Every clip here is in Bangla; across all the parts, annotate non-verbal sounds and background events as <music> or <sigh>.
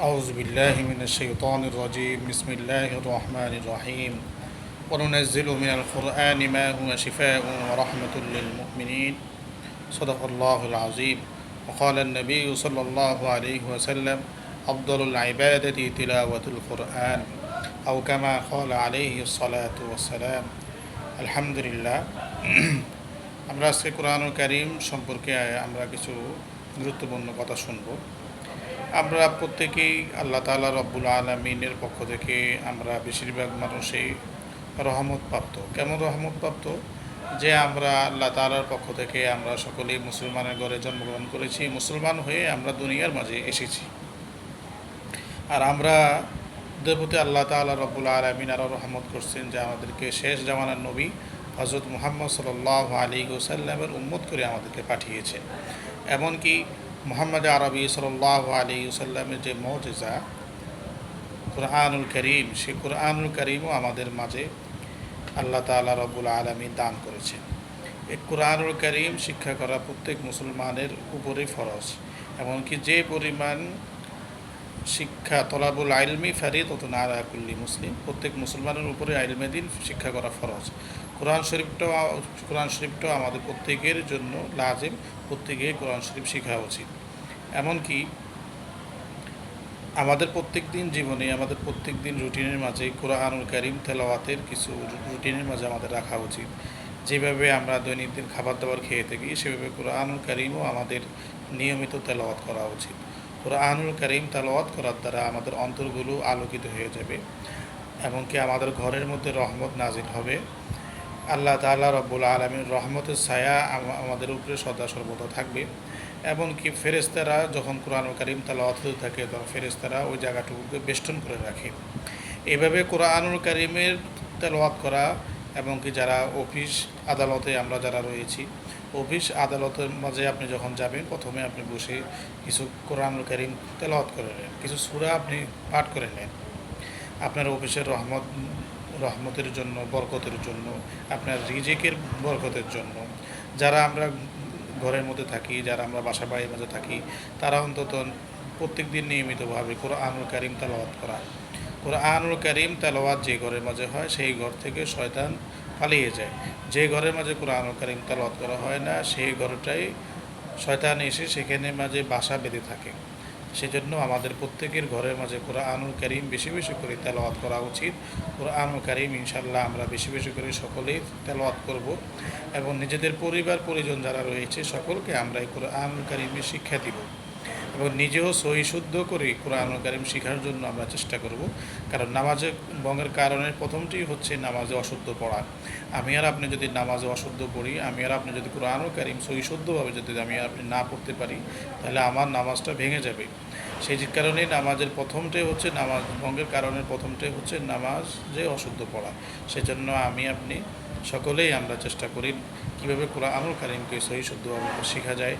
أعوذ بالله من الشيطان الرجيم بسم الله الرحمن الرحيم وننزل من القرآن ما هو شفاء ورحمة للمؤمنين صدق الله العظيم وقال النبي صلى الله عليه وسلم أفضل العبادة تلاوة القرآن أو كما قال عليه الصلاة والسلام الحمد لله <clears throat> আমরা আজকে কোরআনুল করিম সম্পর্কে আমরা কিছু গুরুত্বপূর্ণ কথা শুনবো আমরা প্রত্যেকেই আল্লাহ তালা রব্বুল আলমিনের পক্ষ থেকে আমরা বেশিরভাগ মানুষই রহমত প্রাপ্ত। কেমন রহমত প্রাপ্ত? যে আমরা আল্লাহ তালার পক্ষ থেকে আমরা সকলেই মুসলমানের ঘরে জন্মগ্রহণ করেছি, মুসলমান হয়ে আমরা দুনিয়ার মাঝে এসেছি। আর আমরা দেবতে আল্লাহ তালা রব্বুল আলমিন আরও রহমত করছেন যে আমাদেরকে শেষ জামানার নবী হজরত মুহাম্মদ সাল্লাহ আলী ওসাল্লামের উম্মত করে আমাদেরকে পাঠিয়েছে। এমনকি মোহাম্মদ আরবি সাল্লাহ আলী সাল্লামের যে মজেজা, কোরআনুল করিম সে কোরআনুল করিমও আমাদের মাঝে আল্লাহ তালা রবুল আলমী দান করেছেন। এই কোরআনুল করিম শিক্ষা করা প্রত্যেক মুসলমানের উপরে ফরজ, এমনকি যে পরিমাণ শিক্ষা তলাবুল আইলমি ফারিদ অত না কুল্লি মুসলিম, প্রত্যেক মুসলমানের উপরে আইলমে দিন শিক্ষা করা ফরজ। কোরআন শরীফটাও কোরআন শরীফটাও আমাদের প্রত্যেকের জন্য লাজিম প্রত্যেকে কোরআন শরীফ শেখা উচিত। এমনকি আমাদের প্রত্যেক দিন জীবনে, আমাদের প্রত্যেক দিন রুটিনের মাঝে কোরআনুল করিম তেলাওয়াতের কিছু রুটিনের মাঝে আমাদের রাখা উচিত। যেভাবে আমরা দৈনন্দিন খাবার দাবার খেয়ে থাকি, সেভাবে কোরআনুল করিমও আমাদের নিয়মিত তেলাওয়াত করা উচিত। কোরআনুল করিম তেলাওয়াত করার দ্বারা আমাদের অন্তরগুলো আলোকিত হয়ে যাবে এমনকি আমাদের ঘরের মধ্যে রহমত নাজিল হবে। আল্লাহ তাল্লাহ রব্বুল আলমীর রহমতের ছায়া আমাদের উপরে সদা সর্বদা থাকবে। এমনকি ফেরেস্তারা যখন কোরআন করিম তালাওয়াত থাকে, তখন ফেরেস্তারা ওই জায়গাটুকুকে বেষ্টন করে রাখে। এভাবে কোরআনুল করিমের তেলাওয়াত করা এমনকি যারা অফিস আদালতে, আমরা যারা রয়েছি, অফিস আদালতের মাঝে আপনি যখন যাবেন, প্রথমে আপনি বসে কিছু কোরআনুল করিম তেলাওয়াত করে নেন, কিছু সুরা আপনি পাঠ করে নেন। আপনার অফিসের রহমত, রহমতের জন্য, বরকতের জন্য, আপনার রিজেকের বরকতের জন্য, যারা আমরা ঘরের মধ্যে থাকি, যারা আমরা বাসা বাড়ির মধ্যে থাকি, তারা অন্তত প্রত্যেক দিন নিয়মিতভাবে কোরআনুল করিম তালাবাদ করা। কোরআনুল করিম তালাবাদ যে ঘরের মাঝে হয়, সেই ঘর থেকে শয়তান পালিয়ে যায়। যে ঘরের মাঝে কোরআনুল করিম তালাবাদ করা হয় না, সেই ঘরটাই শয়তান এসে সেখানে মাঝে বাসা বেঁধে থাকে। সেজন্য আমাদের প্রত্যেকের ঘরের মাঝে কোরআনুল করিম বেশি বেশি করে তেলাওয়াত করা উচিত। কোরআনুল করিম ইনশাল্লাহ আমরা বেশি বেশি করে সকলেই তেলাওয়াত করব এবং নিজেদের পরিবার পরিজন যারা রয়েছে সকলকে আমরা এই কোরআনুল করিমের শিক্ষা দিব। এবং নিজেও সহি শুদ্ধ করে কোরআনুল করিম শেখার জন্য আমরা চেষ্টা করব। কারণ নামাজে বঙ্গের কারণে প্রথমটি হচ্ছে নামাজে অশুদ্ধ পড়া। আমি আর আপনি যদি নামাজে অশুদ্ধ পড়ি, আমি আর আপনি যদি কোরআন করিম সহি শুদ্ধভাবে যদি আমি আর আপনি না পড়তে পারি, তাহলে আমার নামাজটা ভেঙে যাবে। সেই কারণেই নামাজের প্রথমটাই হচ্ছে নামাজ ভঙ্গের কারণে প্রথমটাই হচ্ছে নামাজ যে অশুদ্ধ পড়া। সেজন্য আমি, আপনি সকলেই আমরা চেষ্টা করি কীভাবে কোরআনুল কারিমকে সহি শুদ্ধভাবে শেখা যায়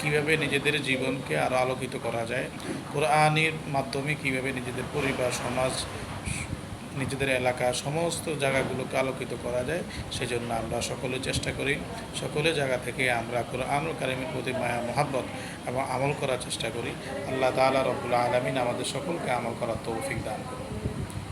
কীভাবে নিজেদের জীবনকে আরও আলোকিত করা যায়, কোরআনের মাধ্যমে কীভাবে নিজেদের পরিবার, সমাজ, নিজেদের এলাকা, সমস্ত জায়গাগুলোকে আলোকিত করা যায়, সেজন্য আমরা সকলে চেষ্টা করি, সকলে জায়গা থেকে আমরা কোরআনুল কারিমের প্রতি মায়া, মহাব্বত এবং আমল করার চেষ্টা করি। আল্লাহ তালা রবুল্লা আলমিন আমাদের সকলকে আমল করার তৌফিক দান করুন।